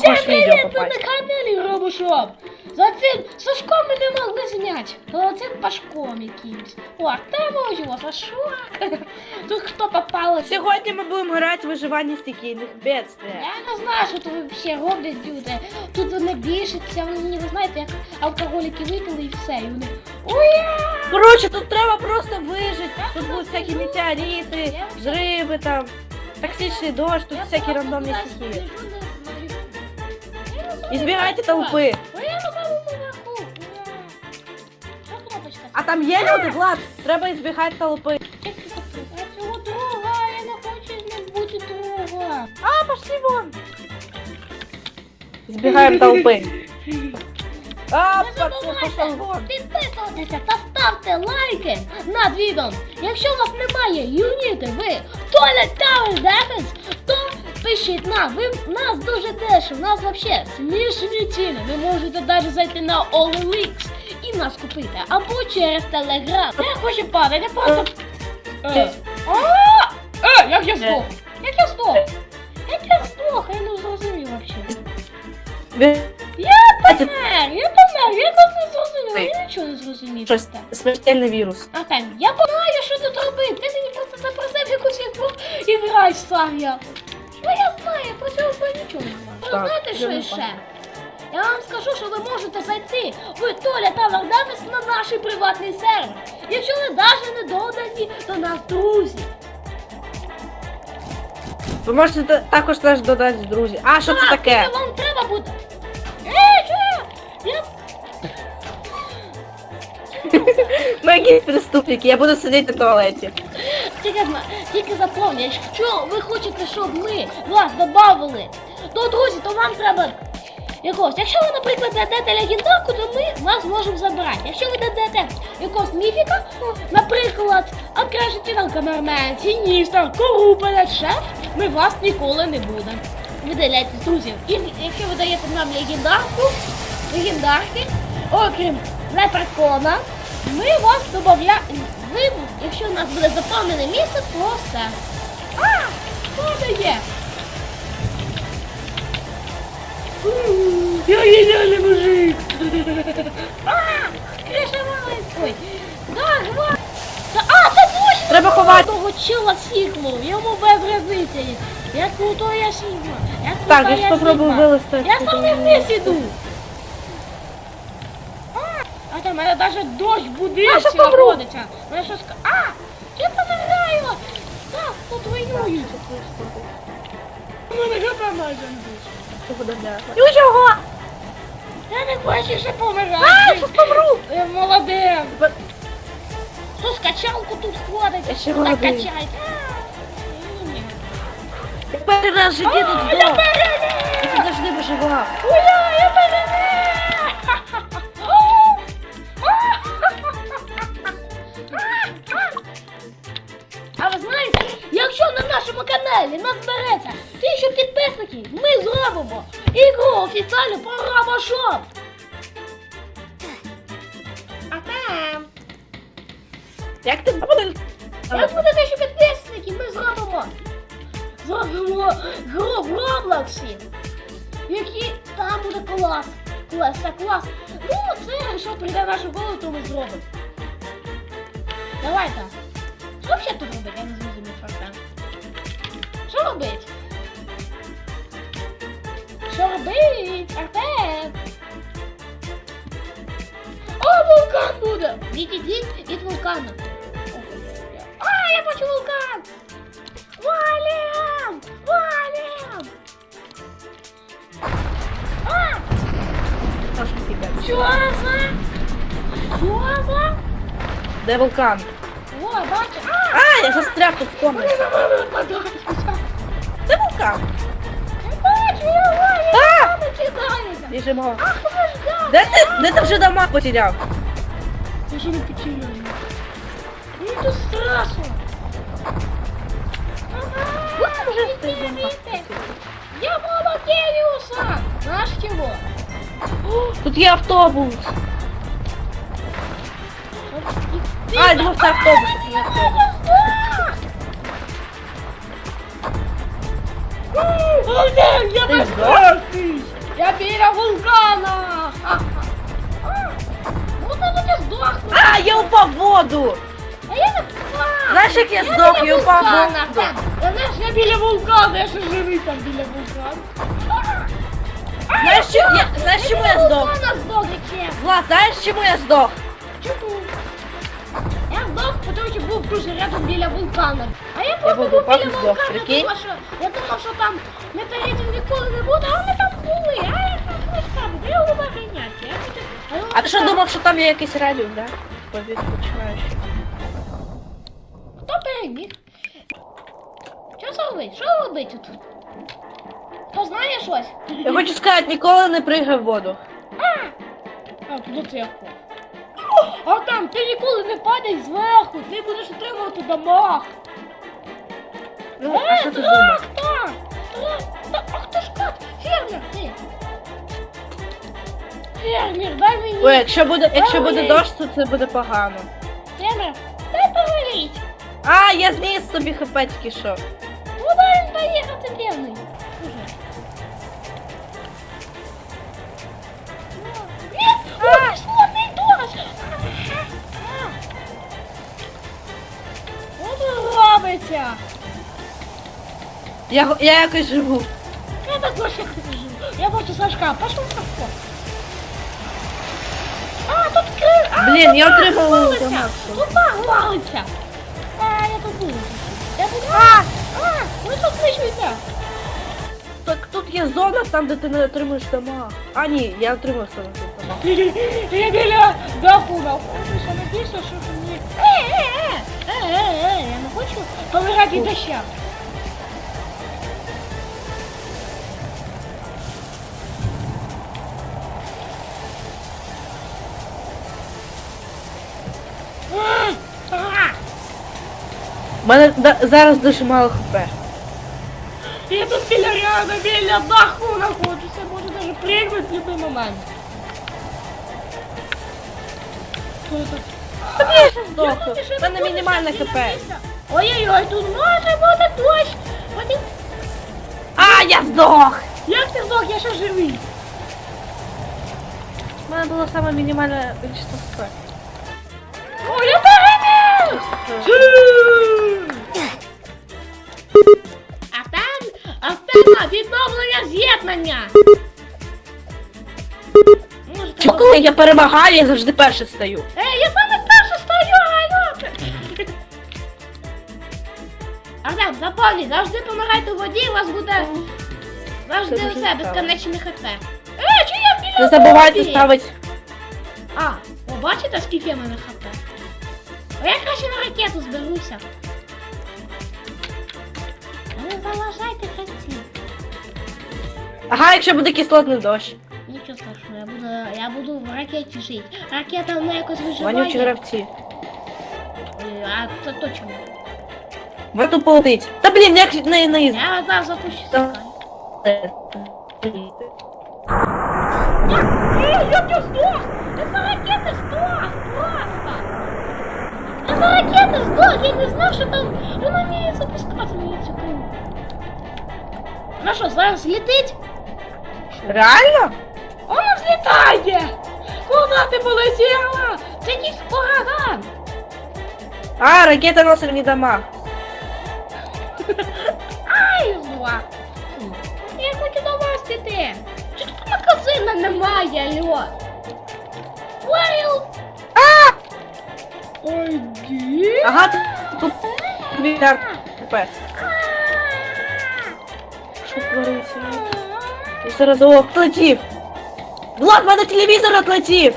Хочешь видео привет, на каналі Робошоп. За цим Сашком ми не могли зняти. За цим Пашком якимсь. О, Артема його, Сашо. Тут хто попалось. Сьогодні ми будемо грати в виживання стихійних бедствий. Я не знаю, що тут взагалі роблять люди. Тут вони бішаться, вони не знаєте, як алкоголіки випили і все. І вони. Уя! Коротше, тут треба просто вижити. Тут будуть всякі метеорити, взриви там, токсичний дощ, тут всякі рандомні стихії. Що кнопочка? А там є люди, Влад, треба збігати толпи. А цього друга, я не хочу з ним бути друга. А, пошли вон. Збігаємо толпи. А, Не пацан, пошел вон. підписуватися та ставте лайки над відео. Якщо у вас немає юніти, ви Toilet Tower Defense, пишіть нам. Ви нас дуже дешево, у нас взагалі смішні ціни. Ви можете навіть зайти на OLX і нас купити. Або через Telegram. Я хочу падати, я просто... Е, а! Е, як я здох? Як я здох? Як я здох? Я не зрозумів взагалі. Я помер, я помер, я тут не зрозумів, я нічого не зрозумів. Щось Так. смертельний вірус. А так, я знаю, що тут робити. Ти мені просто запросив якусь ігру і грай сам Ну я знаю, я про цього бо нічого не знаю. Так, знаєте, я що не знаю. Я вам скажу, що ви можете зайти в Толя та Вардамес на наш приватний сервер. Якщо ви навіть не додані до нас друзі. Ви можете та- також теж додати друзі. А, що це таке? вам треба буде. Що я? Я Ми якісь преступники, я буду сидіти в туалеті. Тільки, тільки запомніть, якщо ви хочете, щоб ми вас додавали, то друзі, то вам треба якогось. Якщо ви, наприклад, дадете легендарку, то ми вас можемо забрати. Якщо ви дадете якогось міфіка, наприклад, нам камермен, сіністр, корупелець, шеф, ми вас ніколи не будемо. Видаляйте друзів. І якщо ви даєте нам легендарку, легендарки, окрім лепрекона, ми вас додаємо. Ви, якщо у нас буде заповнене місце, то все. А! Хто дає? Я геніальний мужик! А! Криша валить! Ой! Да! Та, а, це точно! Треба ховати. Того чила сіклу, йому без різниці. Я крутой я сігма. Я Так, я ж Сігма. вилізти. Я сам не вниз іду. Мене навіть дощ будильщик що. Мене щось... А, я помираю. Так, тут воюють. У мене гапа майже не. Ну чого? Я не хочу ще помирати. А, що помру? Я молодець. Ба- з качалку тут ходить? Я ще так молодий. качають. А. Я перший раз в тут я здох. переміг! Я завжди виживав. Ура, я переміг! На нашому каналі назбереться тисячу підписників, ми зробимо ігру офіційну про Робошоп. А там, Як ти буде? як буде тисячу підписників, ми зробимо. Зробимо гру в Роблоксі. Які там буде клас. Клас, це клас. Ну, це що прийде в нашу голову, то ми зробимо. Давайте. Що взагалі тут робити? Я не зрозумів факта. Що робить? Що робить? Артем? О, вулкан буде! Відійдіть від вулкану. А, я бачу вулкан! Валим! Валим! А! Трошки тебе. Що за? Що за? Де вулкан? О, бачу. А! А, я застряг тут в комнаті. Його, А! я не кидаюся. Біжимо. Ах, ви ж да. Де ти, де ти вже дома потеряв? Я ще не потеряю. Мені тут страшно. Ага, вже бійте, ти дома бійте. Я мама Кевіуса. Знаєш чого? Тут є автобус. А, я думав, це автобус. О, ні, я Ти безсмертний! біля вулкана! А, Ну не здохну. А, я упав в воду! А я не впав. Знаєш, як я здох, я упав в воду. Я знаєш, я біля вулкана, я ще живий там біля вулкана. Знаєш, чому я, знаєш, чому я здох? Вулкана здох. Влад, знаєш, чому я здох? Чому? Я здох, тому що був дуже рядом біля вулкана. А я просто був біля вулкана, тому що я думав, що там метеоритів ніколи не буде, а вони там були. А я там там, його виганяти. А ти що думав, що там є якийсь радіус, да? Повід починаєш. Хто переміг? Що це робить? Що робить тут? Хто знає щось? Я хочу сказати, ніколи не пригай в воду. А, тут я впав. А там ти ніколи не падай зверху, ти будеш отримувати дамаг. Ну, а що ти? Трактор! Ах ти ж кот! Фермер ти! Фермер, дай мені! Ой, якщо буде, якщо буде дощ, то це буде погано. Фермер, дай поговорити. А, я зніс собі хп тільки що. Ну дай він поїхати бідний! Я, я якось живу. Я також як живу. Я бачу Сашка, пошел Сашко. А, тут кры... А, Блін, я валиться. автоматку. Тупа валиться. А, я тут буду. Я буду... А, а, ви тут знищуєте. Так тут є зона, там, де ти не отримуєш дамаг. А, ні, я отримав саме тут дамаг. Я біля даху знаходжуся, надіюся, що мені... Е, е, е, е, е, е, я не хочу помирати від У мене да- зараз дуже мало хп. Я тут біля ряда, біля даху знаходжуся, можу даже пригнути в будь-який момент. Хто тут? Та я ще здохну. Ну, ти що У мене знаходишся мінімальне біля хп. місця? Ой-ой-ой, тут може бути дощ. Один... А, я здох! Як ти здох, я ще живий. У мене було саме мінімальне кількість хп. О, я переміг! А там, а там відновлення з'єднання. Коли я перемагаю, я завжди перший стаю. Е, я саме перша стою, алло! Артем, запомніть, завжди помирайте у воді, у вас буде завжди Це дуже все цікаво. безконечне хп. Е, чи я біля Не забувайте ставити. А, о, бачите, скільки в мене хп? А я краще на ракету зберуся. Не заважайте хатці. Ага, якщо буде кислотний дощ. Нічого страшного, я буду, я буду в ракеті жити. Ракета вона якось Вонючі виживає. гравці. Е, А це точно. Вату полетить. Та блін, як не не Я зараз запущу Та- скай. Эй, я не сдох! Я не знав, що там вона вміє запускати мені цю книгу. Вона що, зараз летить? Реально? Вона взлітає! Куди ти полетіла? Це якийсь ураган! А, ракета носить мені дамаг. Ай, зла! Я хочу до вас піти! Чи тут магазина немає, алло? Уейл! А! Ой? Ага, тут мільярд хп. Що твориться? Я зараз о, отлетів. Влад, в мене телевізор отлетів.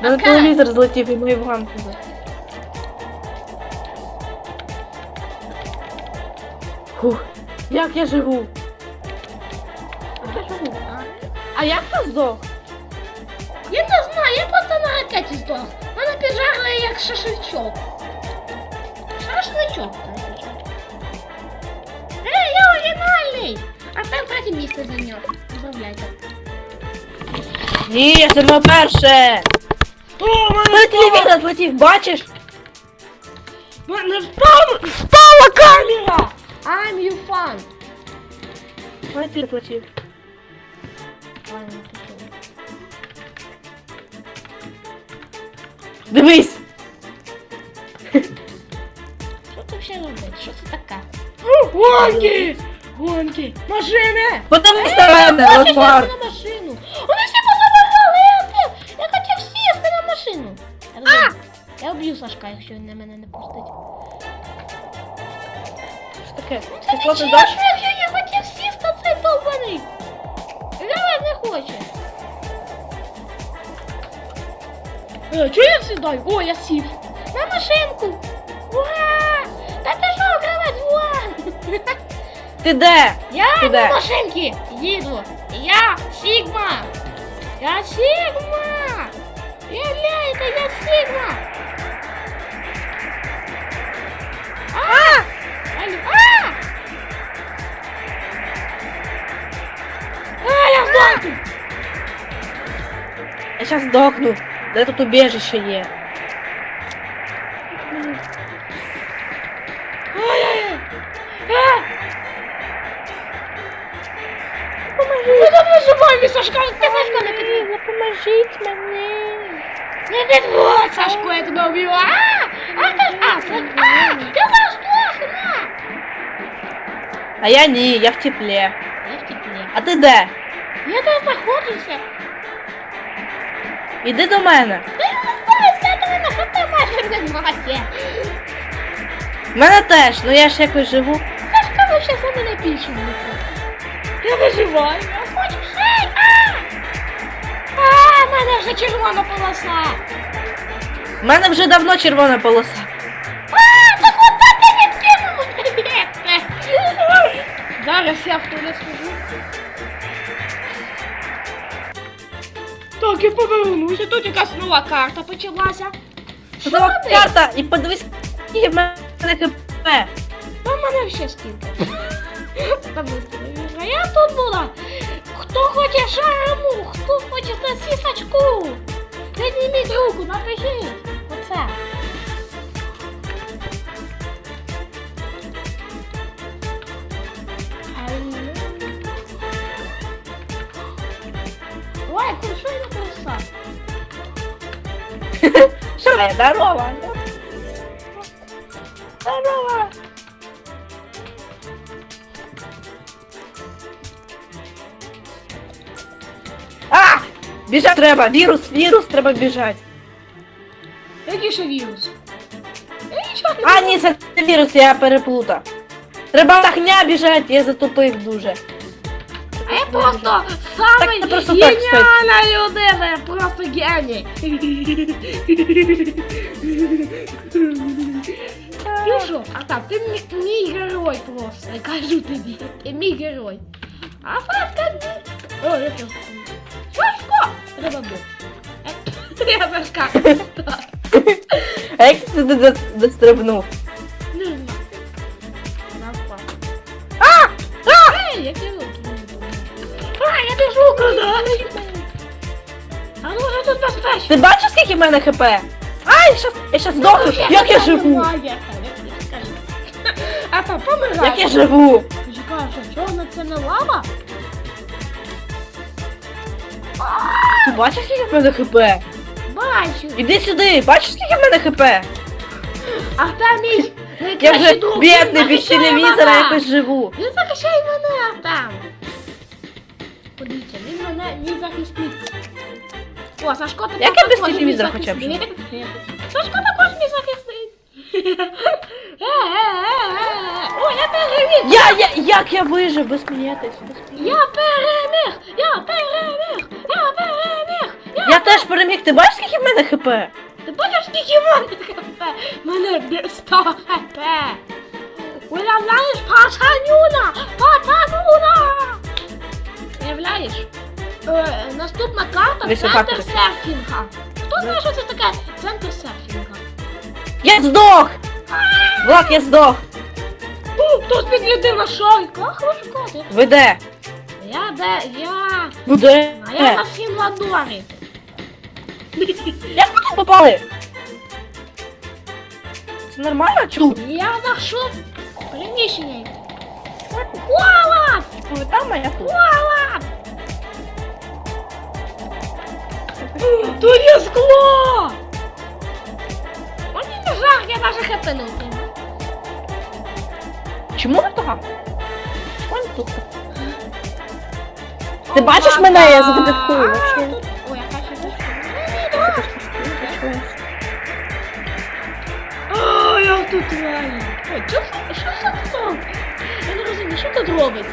В Мене телевізор злетів і мої вганки. Фух, як я живу? Як я живу? А як ти здох? Я не здох. Мене піджарили як шашличок. Шашличок. Ей, я оригінальний! А там третє місце зайняв. Поздравляйте. Ні, я саме перше. О, Мене телевізор отлетів, бачиш? Мене впала, впала камера! I'm you fun. Ти платив. Дивись! Що це взагалі робить? Що це таке? Гонки! Гонки! Машини! Подивись на мене, Лотмар! на машину! Вони всі позабирали! Я, хотів- я хотів сісти на машину! Я, вб'ю Сашка, якщо він на мене не пустить. Що таке? Це Ти не чесно, якщо я хотів сісти цей довбаний! Давай не хоче! чого я сідаю? О, я сів! На машинку! Ура! Та ти що, кравець, ура! Ти де? Я Куди? на машинці їду. Я Сігма. Я Сігма. Уявляєте, я Сігма. А! Алло, А! А, я здохну. Я зараз здохну. Де тут убіжище є? Ай-яй-яй. А! Ну, там нажимай, мій Сашка, ти Сашка не підвів. Допоможіть мені. Не підводь, Сашко, я тебе вб'ю. А! А, ти ж, а, це, а, я зараз здохну. А я ні, я в теплі. Я в теплі. А ти де? Я тут знаходжуся. Іди до мене. Мене теж, ну я ж якось живу. Сашка вообще за мене не Я виживаю. Я хочу шей. А! А, мене вже червона полоса. В мене вже давно червона полоса. А, так от ти відкинув. Зараз я в туалет схожу. Так, я повернуся. Тут якась нова карта почалася. Що Нова ти? карта, і подивись, скільки в мене хп. Та в мене ще скільки. Та. А я тут була. Хто хоче шараму, хто хоче сосисочку. Підніміть руку, напишіть. Оце. Ой, куршуй на краса. Що, здорово. Здорово. А! Біжать треба, вірус, вірус, треба біжати. Який ще вірус? Я нічого не А, ні, це вірус, я переплутав. Треба на хня біжати, я затупив дуже. А я просто самий це просто геніальна людина, я просто геній. Ну а так, ти мій, герой просто, я кажу тобі, ти мій герой. А ні. О, я просто. Сашко! Треба був. Я Сашка. А як ти до- Не знаю. Вона. А! А! Ей, я тебе А, я біжу куди? А ну вже тут безпечно. Ти бачиш, скільки в мене хп? Ай, щас, я щас здохну, як я живу? А то помирай. Як я живу? Чекай, що чорна це не лава? Ти бачиш, скільки в мене хп? Бачу. Іди сюди, бачиш, скільки в мене хп? А там мій Я найкращий вже друг, бідний без телевізора якось живу. Він захищає мене там. Подивіться, він мене мій захисник. О, Сашко також Як я без телевізора хоча б. Сашко також мій захисник. О, я переміг! Я, я, як я вижив без сміятись. Я переміг! Я переміг! Я переміг! Я теж переміг, ти бачиш, скільки в мене хп? Ти бачиш, скільки в мене хп? Мене 100 хп! Уявляєш, пацанюна! Пацанюна! Уявляєш? Е, наступна карта Дивись, центр от. серфінга. Хто знає, що це таке? Центр серфінга. Я здох! Влад, я здох! У, тут під людина шойка. Ах, шкоди. Ви де? Я де? Я... Ви де? А я на Сімладорі. Як ви тут попали? Це нормально чу? Я знайшов приміщення. Кола! Ви там, а я Тут є скло! Мені не жах, я навіть хп не отримав. Чому не так? Вон тут. Ти бачиш мене, я задеткую вообще. Ой, я хочу дочку. Ой, я тут реально. Ой, що це? Що це? Я не розумію, що тут робиться?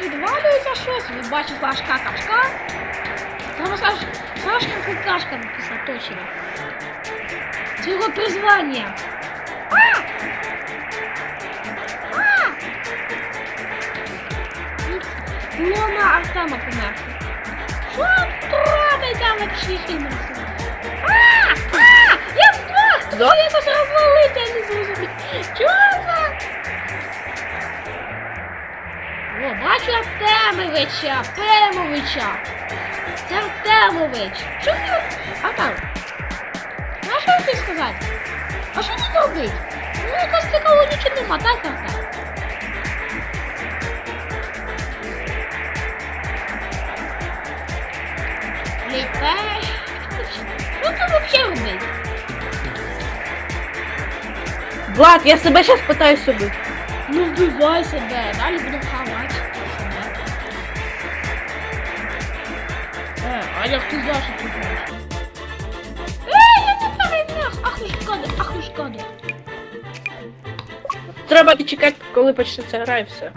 Відвалюється щось, ви бачите флажка качка. Треба Саш, Сашка какашка написать точно. Це його призвання. А! А! Лона Артема померти. Що тут робиться вообще фільм А! А! Я здох! Здох? Я якось розвалити, я не зрозумів. Чого Артемовича, Артемовича. Це Артемович. Що ти? А там? Знаєш, що ти сказати? А що тут робить? Ну, якось цікаво нічого нема, так, Артем? Літаєш? Що ти взагалі робить? Влад, я себе зараз питаюсь убити. Ну вбивай себе, далі будемо хавати. Е, а як ти знаєш, що ти знаєш? Ей, я не переміг! Ах уж кадр, ах уж кадр. Треба чекати, коли почнеться гра і все.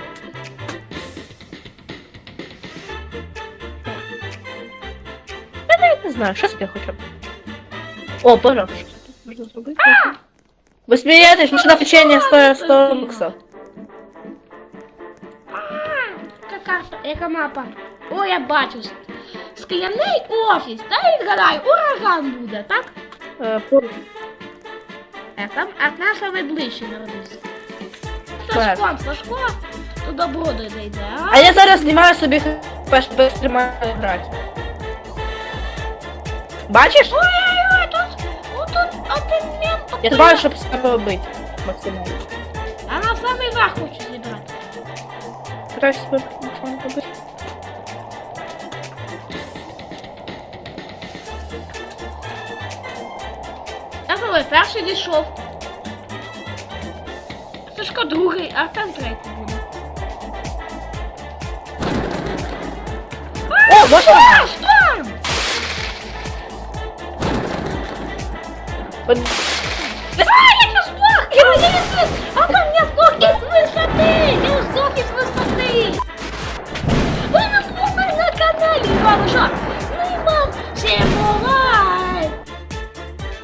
Я навіть не знаю, що я хоча б. О, пожалуйста. Можна зробити. Ви смієтесь, нічна печення стоїть 100 баксів. А, яка карта, яка мапа? О, я бачу. Скляний офіс, та й відгадай, ураган буде, так? Е, по- А там, а наш найближчий народився. Так. Сашко, Сашко, то добро дойде, а? А я зараз знімаю собі перш без тримання грати. Бачиш? Ой-ой-ой, тут, отут один мент. Я знаю, щоб себе бити максимально. А на самий верх хочу зібрати. Стараюсь Коли перший дійшов. Сашко другий, а там третій буде. О, можна? Штурм!